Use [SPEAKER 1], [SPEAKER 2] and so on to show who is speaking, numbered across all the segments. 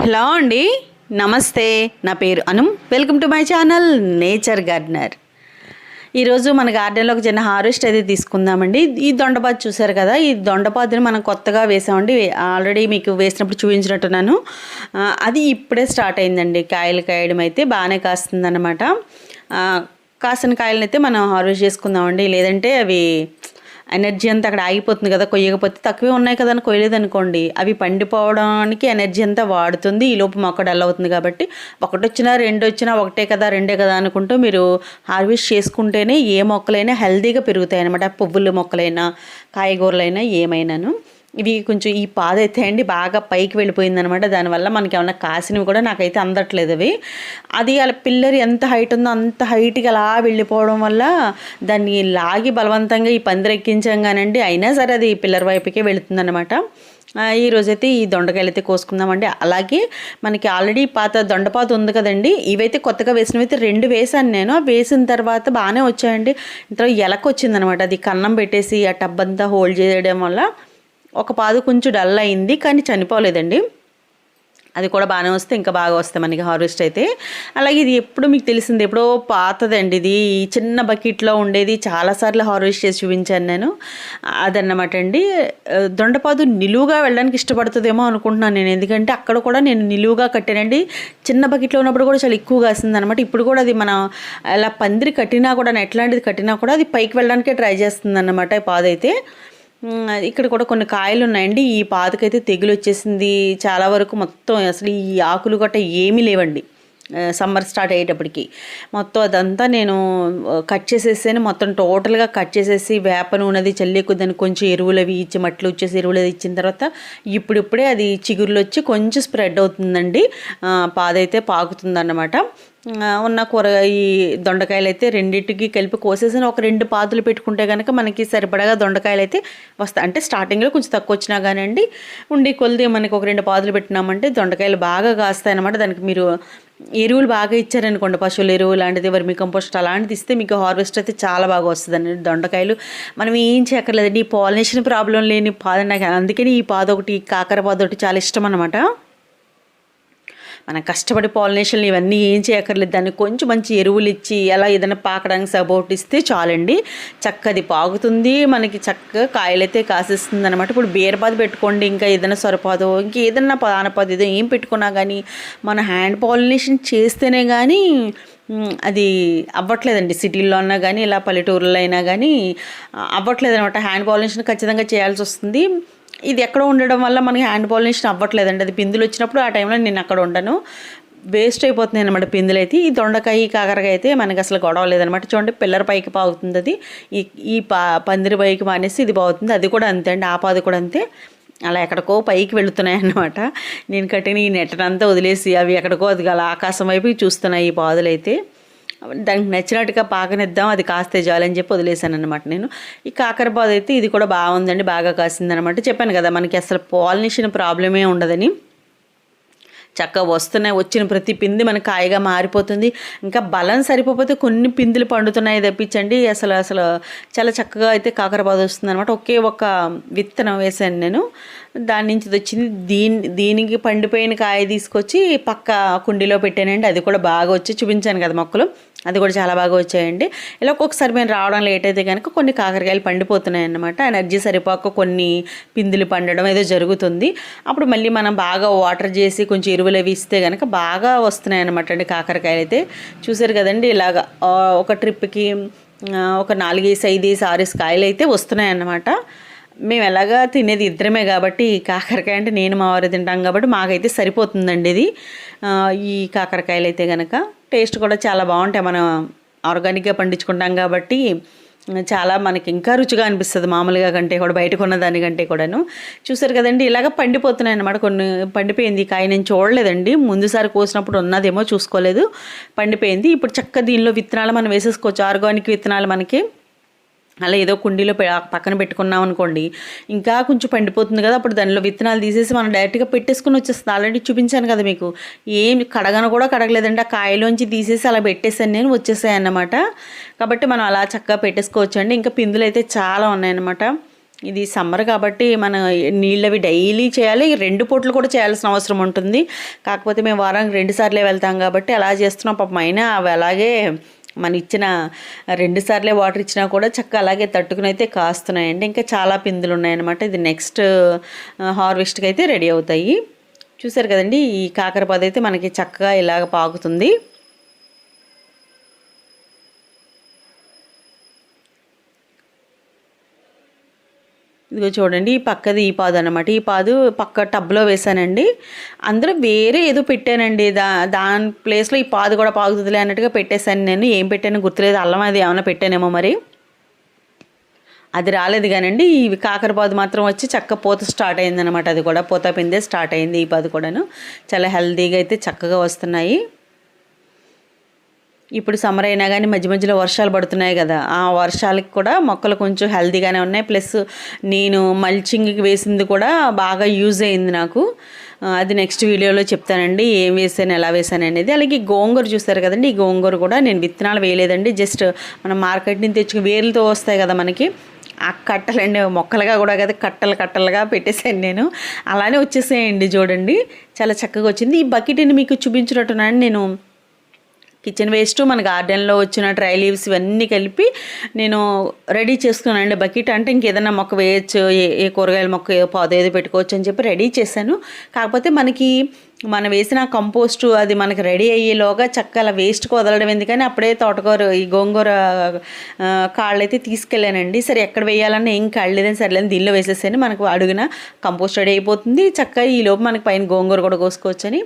[SPEAKER 1] Hello అండి. నమస్తే. నా పేరు Anu welcome to my channel nature gardener. ఈరోజు మన గార్డెన్లో ఒక చిన్న హార్వెస్ట్ అయితే తీసుకుందామండి. ఈ దొండపాదు చూసారు కదా? ఈ దొండపాదుని మనం కొత్తగా వేసామండి. ఆల్రెడీ మీకు వేసినప్పుడు చూపించినట్టున్నాను. అది ఇప్పుడే స్టార్ట్ అయిందండి. కాయలు కాయడం అయితే బాగానే కాస్తుందన్నమాట. కాసిన కాయలనైతే మనం హార్వెస్ట్ చేసుకుందామండి. లేదంటే అవి ఎనర్జీ అంతా అక్కడ ఆగిపోతుంది కదా కొయ్యకపోతే తక్కువే ఉన్నాయి కదా అని కొయ్యలేదు అనుకోండి అవి పండిపోవడానికి ఎనర్జీ అంతా వాడుతుంది. ఈ లోపు మొక్క డల్ అవుతుంది కాబట్టి ఒకటి వచ్చినా రెండు వచ్చినా ఒకటే కదా రెండే కదా అనుకుంటూ మీరు హార్వెస్ట్ చేసుకుంటేనే ఏ మొక్కలైనా హెల్తీగా పెరుగుతాయి అనమాట పువ్వుల మొక్కలైనా కాయగూరలైనా ఏమైనాను. ఇవి కొంచెం ఈ పాద అయితే అండి బాగా పైకి వెళ్ళిపోయిందనమాట. దానివల్ల మనకి ఏమన్నా కాసినవి కూడా నాకైతే అందట్లేదు అవి. అది అలా పిల్లర్ ఎంత హైట్ ఉందో అంత హైట్కి అలా వెళ్ళిపోవడం వల్ల దాన్ని లాగి బలవంతంగా ఈ పందిరెక్కించాం కానండి. అయినా సరే అది పిల్లర్ వైపుకే వెళుతుందనమాట. ఆ, ఈ రోజైతే ఈ దొండకాయలు అయితే కోసుకుందామండి. అలాగే మనకి ఆల్రెడీ పాత దొండపాత ఉంది కదండి. ఇవైతే కొత్తగా వేసినవి అయితే రెండు వేసాను నేను. వేసిన తర్వాత బాగానే వచ్చాయండి. ఇంతలో ఎలక వచ్చిందనమాట. అది కన్నం పెట్టేసి ఆ టబ్ అంతా హోల్డ్ చేయడం వల్ల ఒక పాదు కొంచెం డల్ అయింది కానీ చనిపోలేదండి. అది కూడా బాగానే వస్తే ఇంకా బాగా వస్తాయి మనకి హార్వెస్ట్ అయితే. అలాగే ఇది ఎప్పుడు మీకు తెలిసింది ఎప్పుడో పాతదండి ఇది. చిన్న బకెట్లో ఉండేది చాలాసార్లు హార్వెస్ట్ చేసి చూపించాను నేను. అదన్నమాట అండి. దొండపాదు నిలువుగా వెళ్ళడానికి ఇష్టపడుతుందేమో అనుకుంటున్నాను నేను. ఎందుకంటే అక్కడ కూడా నేను నిలువుగా కట్టానండి. చిన్న బకెట్లో ఉన్నప్పుడు కూడా చాలా ఎక్కువ కాసింది అనమాట ఇప్పుడు కూడా అది మనం అలా పందిరి కట్టినా కూడా ఎట్లాంటిది కట్టినా కూడా అది పైకి వెళ్ళడానికే ట్రై చేస్తుంది అన్నమాట ఈ ఇక్కడ కూడా కొన్ని కాయలు ఉన్నాయండి ఈ పాతకైతే తెగులు వచ్చేసింది చాలా వరకు మొత్తం అసలు ఈ ఆకులు గట్ట ఏమీ లేవండి. సమ్మర్ స్టార్ట్ అయ్యేటప్పటికి. మొత్తం అదంతా నేను కట్ చేసేసాను. మొత్తం టోటల్గా కట్ చేసేసి వేప నూనెది చల్లి దానికి కొంచెం ఎరువులు అవి ఇచ్చి మట్లు వచ్చేసి ఎరువులు అవి ఇచ్చిన తర్వాత ఇప్పుడిప్పుడే అది చిగురులు వచ్చి కొంచెం స్ప్రెడ్ అవుతుందండి. పాదైతే పాకుతుందన్నమాట. ఉన్న కూరగాయ ఈ దొండకాయలు అయితే రెండింటికి కలిపి కోసేసిన. ఒక రెండు పాదులు పెట్టుకుంటే కనుక మనకి సరిపడగా దొండకాయలు అయితే వస్తాయి. అంటే స్టార్టింగ్లో కొంచెం తక్కువ వచ్చినా కానివ్వండి ఉండి కొలిది మనకి ఒక రెండు పాదులు పెట్టినామంటే దొండకాయలు బాగా కాస్తాయి అనమాట దానికి మీరు ఎరువులు బాగా ఇచ్చారనుకోండి పశువుల ఎరువు లాంటిది వర్మి కంపోస్ట్ అలాంటిది ఇస్తే మీకు హార్వెస్ట్ అయితే చాలా బాగా వస్తుంది దొండకాయలు మనం ఏం చేయక్కర్లేదండి. ఈ పాలినేషన్ ప్రాబ్లం లేని పాద నాకు అందుకని ఈ పాద ఒకటి కాకర పాద ఒకటి చాలా ఇష్టం అనమాట మనం కష్టపడి పాలినేషన్లు ఇవన్నీ ఏం చేయక్కర్లేదు. దాన్ని కొంచెం మంచి ఎరువులు ఇచ్చి అలా ఏదైనా పాకడానికి సపోర్ట్ ఇస్తే చాలండి. చక్కది పాకుతుంది మనకి చక్కగా కాయలైతే కాసేస్తుంది అనమాట ఇప్పుడు బీరపాదు పెట్టుకోండి ఇంకా ఏదైనా సొరపాదు ఇంకా ఏదైనా పానపాదు ఏదో ఏం పెట్టుకున్నా కానీ మన హ్యాండ్ పాలినేషన్ చేస్తేనే కానీ అది అవ్వట్లేదండి. సిటీల్లో అన్నా కానీ ఇలా పల్లెటూరులో అయినా కానీ అవ్వట్లేదు అనమాట హ్యాండ్ పాలినేషన్ ఖచ్చితంగా చేయాల్సి వస్తుంది. ఇది ఎక్కడో ఉండడం వల్ల మనకి హ్యాండ్ పాలినేషన్ అవ్వట్లేదండి. అది పిందులు వచ్చినప్పుడు ఆ టైంలో నేను అక్కడ ఉండను. వేస్ట్ అయిపోతున్నాయి అనమాట పిందులు అయితే ఈ దొండకాయ కాకరకాయ అయితే మనకి అసలు గొడవ లేదనమాట చూడండి పిల్లల పైకి పాగుతుంది అది. ఈ ఈ పా పందిరి పైకి మానేసి ఇది బాగుతుంది అది కూడా అంతే అండి. ఆ పాది కూడా అంతే. అలా ఎక్కడికో పైకి వెళుతున్నాయి అన్నమాట. నేను కట్టిన ఈ నెట్టనంతా వదిలేసి అవి ఎక్కడికో అది అలా ఆకాశం వైపు చూస్తున్నాయి ఈ పాదులైతే. దానికి నచ్చినట్టుగా పాకనిద్దాం అది కాస్తే చాలని చెప్పి వదిలేశాను అనమాట నేను. ఈ కాకరపాదు అయితే ఇది కూడా బాగుందండి బాగా కాసిందనమాట చెప్పాను కదా మనకి అసలు పాలినేషన్ ప్రాబ్లమే ఉండదని. చక్కగా వస్తున్నాయి వచ్చిన ప్రతి పిండి మనకి కాయగా మారిపోతుంది. ఇంకా బలం సరిపోతే కొన్ని పిందులు పండుతున్నాయి తెప్పించండి. అసలు అసలు చాలా చక్కగా అయితే కాకరపాదు వస్తుంది అనమాట ఒకే ఒక విత్తనం వేసాను నేను. దాని నుంచి వచ్చింది. దీని దీనికి పండిపోయిన కాయ తీసుకొచ్చి పక్క కుండీలో పెట్టానండి. అది కూడా బాగా వచ్చి చూపించాను కదా మొక్కలు. అది కూడా చాలా బాగా వచ్చాయండి. ఇలా ఒక్కొక్కసారి మేము రావడం లేట్ అయితే కనుక కొన్ని కాకరకాయలు పండిపోతున్నాయి అన్నమాట. ఎనర్జీ సరిపోక కొన్ని పిందులు పండడం ఏదో జరుగుతుంది. అప్పుడు మళ్ళీ మనం బాగా వాటర్ చేసి కొంచెం ఎరువులు అవి ఇస్తే కనుక బాగా వస్తున్నాయి అన్నమాట అండి కాకరకాయలు అయితే. చూసారు కదండి ఇలాగ ఒక ట్రిప్కి ఒక నాలుగేసి ఐదేసి ఆరేసి కాయలు అయితే వస్తున్నాయి అన్నమాట. మేము ఎలాగా తినేది ఇద్దరమే కాబట్టి కాకరకాయ అంటే నేను మా వారు తింటాం కాబట్టి మాకైతే సరిపోతుందండి ఇది. ఈ కాకరకాయలు అయితే కనుక టేస్ట్ కూడా చాలా బాగుంటాయి. మనం ఆర్గానిక్గా పండించుకుంటాం కాబట్టి చాలా మనకి ఇంకా రుచిగా అనిపిస్తుంది మామూలుగా కంటే కూడా బయట కొన్న దానికంటే కూడాను. చూసారు కదండి ఇలాగ పండిపోతున్నాయి అన్నమాట కొన్ని పండిపోయింది. కాయ నేను చూడలేదండి. ముందుసారి కోసినప్పుడు ఉన్నదేమో చూసుకోలేదు. పండిపోయింది. ఇప్పుడు చక్క దీనిలో విత్తనాలు మనం వేసేసుకోవచ్చు. ఆర్గానిక్ విత్తనాలు మనకి. అలా ఏదో కుండీలో పక్కన పెట్టుకున్నాం అనుకోండి ఇంకా కొంచెం పండిపోతుంది కదా అప్పుడు దానిలో విత్తనాలు తీసేసి మనం డైరెక్ట్గా పెట్టేసుకుని వచ్చేస్తుంది. ఆల్రెడీ చూపించాను కదా మీకు. ఏం కడగను కూడా కడగలేదండి. ఆ కాయలోంచి తీసేసి అలా పెట్టేసాను నేను వచ్చేసాయి అన్నమాట కాబట్టి మనం అలా చక్కగా పెట్టేసుకోవచ్చు అండి ఇంకా పిందులు అయితే చాలా ఉన్నాయన్నమాట. ఇది సమ్మర్ కాబట్టి మన నీళ్ళవి డైలీ చేయాలి. రెండు పూటలు కూడా చేయాల్సిన అవసరం ఉంటుంది. కాకపోతే మేము వారానికి రెండు సార్లే వెళ్తాం కాబట్టి అలా చేస్తున్నాం. పాపం అయినా అవి అలాగే మన ఇచ్చిన రెండు సార్లే వాటర్ ఇచ్చినా కూడా చక్కగా అలాగే తట్టుకుని అయితే కాస్తున్నాయండి. ఇంకా చాలా పిందులు ఉన్నాయన్నమాట ఇది నెక్స్ట్ హార్వెస్ట్కి అయితే రెడీ అవుతాయి. చూసారు కదండి ఈ కాకరపాదు అయితే మనకి చక్కగా ఇలాగ పాకుతుంది ఇదిగో చూడండి ఈ పక్కది ఈ పాదు అనమాట ఈ పాదు పక్క టబ్లో వేసానండి అందులో వేరే ఏదో పెట్టానండి. దా దాని ప్లేస్లో ఈ పాదు కూడా పాగుతుందిలే అన్నట్టుగా పెట్టేశాను నేను. ఏం పెట్టాను గుర్తులేదు. అల్లం అది ఏమైనా పెట్టానేమో మరి. అది రాలేదు కానండి. ఈ కాకరపాదు మాత్రం వచ్చి చక్క పూత స్టార్ట్ అయిందనమాట అది కూడా పూత పిందే స్టార్ట్ అయింది ఈ పాదు కూడాను. చాలా హెల్తీగా అయితే చక్కగా వస్తున్నాయి. ఇప్పుడు సమ్మర్ అయినా కానీ మధ్య మధ్యలో వర్షాలు పడుతున్నాయి కదా ఆ వర్షాలకి కూడా మొక్కలు కొంచెం హెల్తీగానే ఉన్నాయి. ప్లస్ నేను మల్చింగ్కి వేసింది కూడా బాగా యూజ్ అయింది నాకు. అది నెక్స్ట్ వీడియోలో చెప్తానండి ఏం వేసాను ఎలా వేసాను అనేది. అలాగే గోంగూర చూస్తారు కదండి ఈ గోంగూర కూడా నేను విత్తనాలు వేయలేదండి. జస్ట్ మనం మార్కెట్ నుంచి తెచ్చుకుని వేర్లతో వస్తాయి కదా మనకి ఆ కట్టలండి మొక్కలుగా కూడా కదా కట్టలు కట్టలుగా పెట్టేసాను నేను. అలానే వచ్చేసేయండి చూడండి చాలా చక్కగా వచ్చింది. ఈ బకెట్ని మీకు చూపించినట్టున్నాను నేను కిచెన్ వేస్ట్ మన గార్డెన్లో వచ్చిన డ్రై లీవ్స్ ఇవన్నీ కలిపి నేను రెడీ చేసుకున్నానండి బకెట్. అంటే ఇంకేదైనా మొక్క వేయచ్చు ఏ కూరగాయల మొక్క పాదు ఏదో పెట్టుకోవచ్చు అని చెప్పి రెడీ చేశాను. కాకపోతే మనకి మనం వేసిన కంపోస్టు అది మనకి రెడీ అయ్యేలోగా చక్కగా వేస్ట్ వదలడం ఎందుకని అప్పుడే తోటకూర ఈ గోంగూర కాళ్ళు అయితే తీసుకెళ్ళానండి. సరే ఎక్కడ వేయాలన్నా ఏం కాళ్ళేదని సరే దీనిలో వేసేసాను మనకు అడుగున కంపోస్ట్ రెడీ అయిపోతుంది. చక్కగా ఈ లోపు మనకి పైన గోంగూర కూడా కోసుకోవచ్చని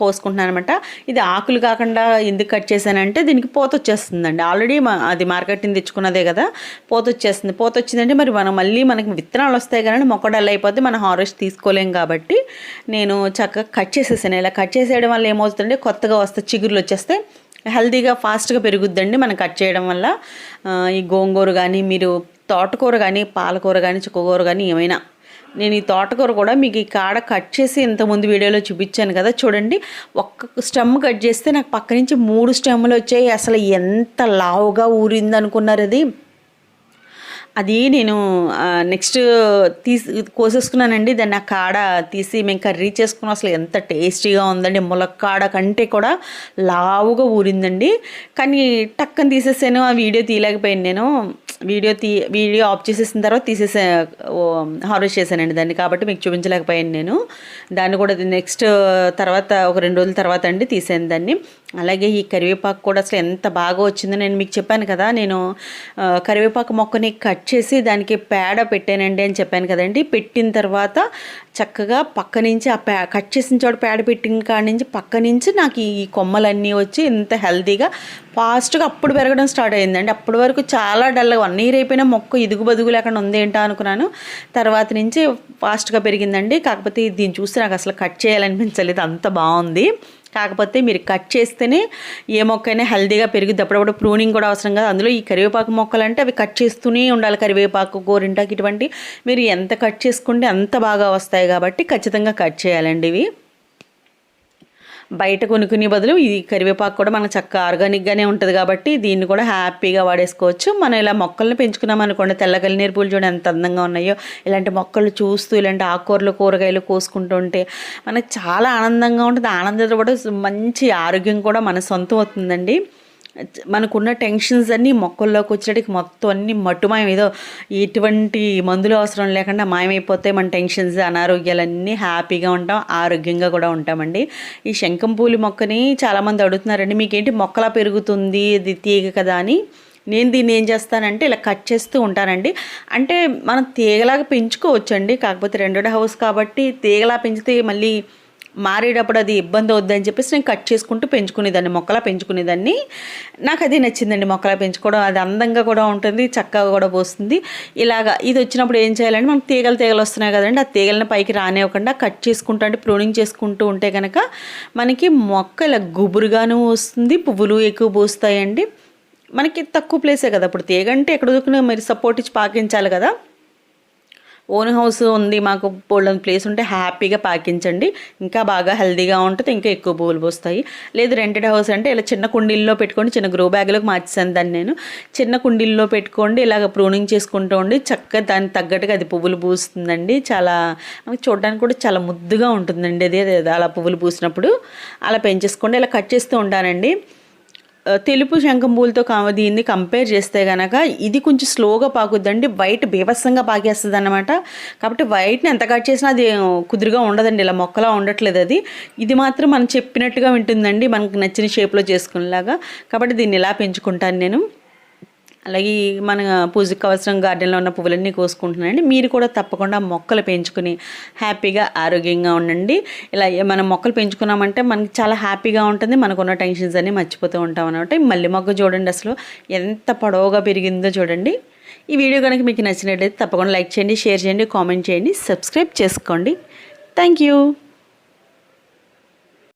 [SPEAKER 1] కోసుకుంటున్నాను అనమాట ఇది ఆకులు కాకుండా ఎందుకు కట్ చేశానంటే దీనికి పోత వచ్చేస్తుందండి. ఆల్రెడీ అది మార్కెట్ నుంచి తెచ్చుకున్నదే కదా పోత వచ్చేస్తుంది. పోత వచ్చిందంటే మరి మనం మళ్ళీ మనకి విత్తనాలు వస్తాయి కానీ మొక్కడల్ అయిపోతే మనం హార్వెస్ట్ తీసుకోలేం కాబట్టి నేను చక్కగా కట్ చేసేసాను. ఇలా కట్ చేసేయడం వల్ల ఏమవుతుందంటే కొత్తగా వస్తే చిగురులు వచ్చేస్తే హెల్తీగా ఫాస్ట్గా పెరుగుద్దండి మనం కట్ చేయడం వల్ల. ఈ గోంగూర కానీ మీరు తోటకూర కానీ పాలకూర కానీ చుక్కకూర కానీ ఏమైనా నేను ఈ తోటకూర కూడా మీకు ఈ కాడ కట్ చేసి ఇంతకుముందు వీడియోలో చూపించాను కదా చూడండి. ఒక్క స్టెమ్ కట్ చేస్తే నాకు పక్క నుంచి మూడు స్టెమ్లు వచ్చాయి. అసలు ఎంత లావుగా ఊరింది అనుకున్నారు అది. అది నేను నెక్స్ట్ తీసి కోసేసుకున్నానండి. దాన్ని ఆ కాడ తీసి మేము కర్రీ చేసుకున్నాం. అసలు ఎంత టేస్టీగా ఉందండి. ములక్కాడ కంటే కూడా లావుగా ఊరిందండి. కానీ టక్కని తీసేసాను. ఆ వీడియో తీయలేకపోయాను నేను. వీడియో తీ వీడియో ఆఫ్ చేసేసిన తర్వాత తీసేసే హార్వెస్ట్ చేశానండి దాన్ని. కాబట్టి మీకు చూపించలేకపోయాను నేను. దాన్ని కూడా నెక్స్ట్ తర్వాత ఒక రెండు రోజుల తర్వాత అండి తీసాను దాన్ని. అలాగే ఈ కరివేపాకు కూడా అసలు ఎంత బాగా వచ్చిందో నేను మీకు చెప్పాను కదా నేను కరివేపాకు మొక్కని కట్ చేసి దానికి పేడ పెట్టానండి అని చెప్పాను కదండి. పెట్టిన తర్వాత చక్కగా పక్క నుంచి ఆ పే కట్ చేసిన చోట పేడ పెట్టిన కాడి నుంచి పక్క నుంచి నాకు ఈ కొమ్మలన్నీ వచ్చి ఇంత హెల్తీగా ఫాస్ట్గా అప్పుడు పెరగడం స్టార్ట్ అయిందండి. అప్పటి వరకు చాలా డల్గా వన్ ఇయర్ అయిపోయినా మొక్క ఇదుగు బదుగు లేకుండా ఉంది అనుకున్నాను. తర్వాత నుంచి ఫాస్ట్గా పెరిగిందండి. కాకపోతే దీన్ని చూసి నాకు అసలు కట్ చేయాలనిపించలేదు. అంత బాగుంది. కాకపోతే మీరు కట్ చేస్తేనే ఏ మొక్కైనా హెల్దీగా పెరుగుద్ది. అప్పుడప్పుడు ప్రూనింగ్ కూడా అవసరం కదా. అందులో ఈ కరివేపాకు మొక్కలు అంటే అవి కట్ చేస్తూనే ఉండాలి. కరివేపాకు గోరింటాకు ఇటువంటి మీరు ఎంత కట్ చేసుకుంటే అంత బాగా వస్తాయి కాబట్టి ఖచ్చితంగా కట్ చేయాలండి ఇవి. బయట కొనుక్కునే బదులు ఈ కరివేపాకు కూడా మనకు చక్కగా ఆర్గానిక్గానే ఉంటుంది కాబట్టి దీన్ని కూడా హ్యాపీగా వాడేసుకోవచ్చు. మనం ఇలా మొక్కల్ని పెంచుకున్నాం అనుకోండి తెల్ల నీరు పూలు చూడండి ఎంత అందంగా ఉన్నాయో ఇలాంటి మొక్కలు చూస్తూ ఇలాంటి ఆకుకూరలు కూరగాయలు కోసుకుంటూ ఉంటే మనకు చాలా ఆనందంగా ఉంటుంది. ఆనందంతో కూడా మంచి ఆరోగ్యం కూడా మన సొంతం అవుతుందండి. మనకున్న టెన్షన్స్ అన్నీ మొక్కల్లోకి వచ్చేటికి మొత్తం అన్ని మట్టుమాయం. ఏదో ఎటువంటి మందులు అవసరం లేకుండా మాయమైపోతే మన టెన్షన్స్ అనారోగ్యాలన్నీ హ్యాపీగా ఉంటాం ఆరోగ్యంగా కూడా ఉంటామండి. ఈ శంఖం పూలి మొక్కని చాలామంది అడుగుతున్నారండి మీకేంటి మొక్కలా పెరుగుతుంది ఇది తీగ కదా అని. నేను దీన్ని ఏం చేస్తానంటే ఇలా కట్ చేస్తూ ఉంటానండి. అంటే మనం తీగలాగా పెంచుకోవచ్చండి కాకపోతే రెండో హౌస్ కాబట్టి తీగలా పెంచితే మళ్ళీ మారేటప్పుడు అది ఇబ్బంది అవుద్దని చెప్పేసి నేను కట్ చేసుకుంటూ పెంచుకునేదాన్ని మొక్కలా పెంచుకునేదాన్ని. నాకు అది నచ్చిందండి మొక్కలా పెంచుకోవడం. అది అందంగా కూడా ఉంటుంది చక్కగా కూడా పోస్తుంది. ఇలాగా ఇది వచ్చినప్పుడు ఏం చేయాలంటే మనకు తీగలు తీగలు వస్తున్నాయి కదండి ఆ తీగలను పైకి రానివ్వకుండా కట్ చేసుకుంటూ అంటే ప్రూనింగ్ చేసుకుంటూ ఉంటే కనుక మనకి మొక్క ఇలా గుబురుగాను వస్తుంది పువ్వులు ఎక్కువ పూస్తాయండి. మనకి తక్కువ ప్లేసే కదా. ఇప్పుడు తీగంటే ఎక్కడ దొరికినా మరి సపోర్ట్ ఇచ్చి పాకించాలి కదా. ఓన్ హౌస్ ఉంది మాకు పోలని ప్లేస్ ఉంటే హ్యాపీగా పాకించండి. ఇంకా బాగా హెల్దీగా ఉంటుంది ఇంకా ఎక్కువ పువ్వులు పూస్తాయి. లేదు రెంటెడ్ హౌస్ అంటే ఇలా చిన్న కుండీల్లో పెట్టుకోండి చిన్న గ్రో బ్యాగ్లోకి మార్చేసాను దాన్ని నేను. చిన్న కుండీల్లో పెట్టుకోండి ఇలాగ ప్రూనింగ్ చేసుకుంటూ ఉండి చక్కగా దానికి తగ్గట్టుగా అది పువ్వులు పూస్తుందండి. చాలా మనకి చూడడానికి కూడా చాలా ముద్దుగా ఉంటుందండి. అది అది అలా పువ్వులు పూసినప్పుడు అలా పెంచేసుకోండి ఇలా కట్ చేస్తూ ఉంటానండి తెలుపు శంఖం పూలతో దీన్ని కంపేర్ చేస్తే కనుక ఇది కొంచెం స్లోగా పాకుద్దండి వైట్ బీభత్సంగా పాకేస్తుంది అనమాట కాబట్టి వైట్ని ఎంత కట్ చేసినా అది కుదురుగా ఉండదండి ఇలా మొక్కలా ఉండట్లేదు అది. ఇది మాత్రం మనం చెప్పినట్టుగా వింటుందండి మనకు నచ్చిన షేప్లో చేసుకునేలాగా. కాబట్టి దీన్ని ఇలా పెంచుకుంటాను నేను. అలాగే మన పూజకు అవసరం గార్డెన్లో ఉన్న పువ్వులన్నీ కోసుకుంటున్నానండి. మీరు కూడా తప్పకుండా మొక్కలు పెంచుకుని హ్యాపీగా ఆరోగ్యంగా ఉండండి. ఇలా మనం మొక్కలు పెంచుకున్నామంటే మనకి చాలా హ్యాపీగా ఉంటుంది. మనకున్న టెన్షన్స్ అన్నీ మర్చిపోతూ ఉంటాం అనమాట మళ్ళీ మొక్క చూడండి అసలు ఎంత పొడవుగా పెరిగిందో చూడండి. ఈ వీడియో కనుక మీకు నచ్చినట్లయితే తప్పకుండా లైక్ చేయండి షేర్ చేయండి కామెంట్ చేయండి సబ్స్క్రైబ్ చేసుకోండి. Thank you.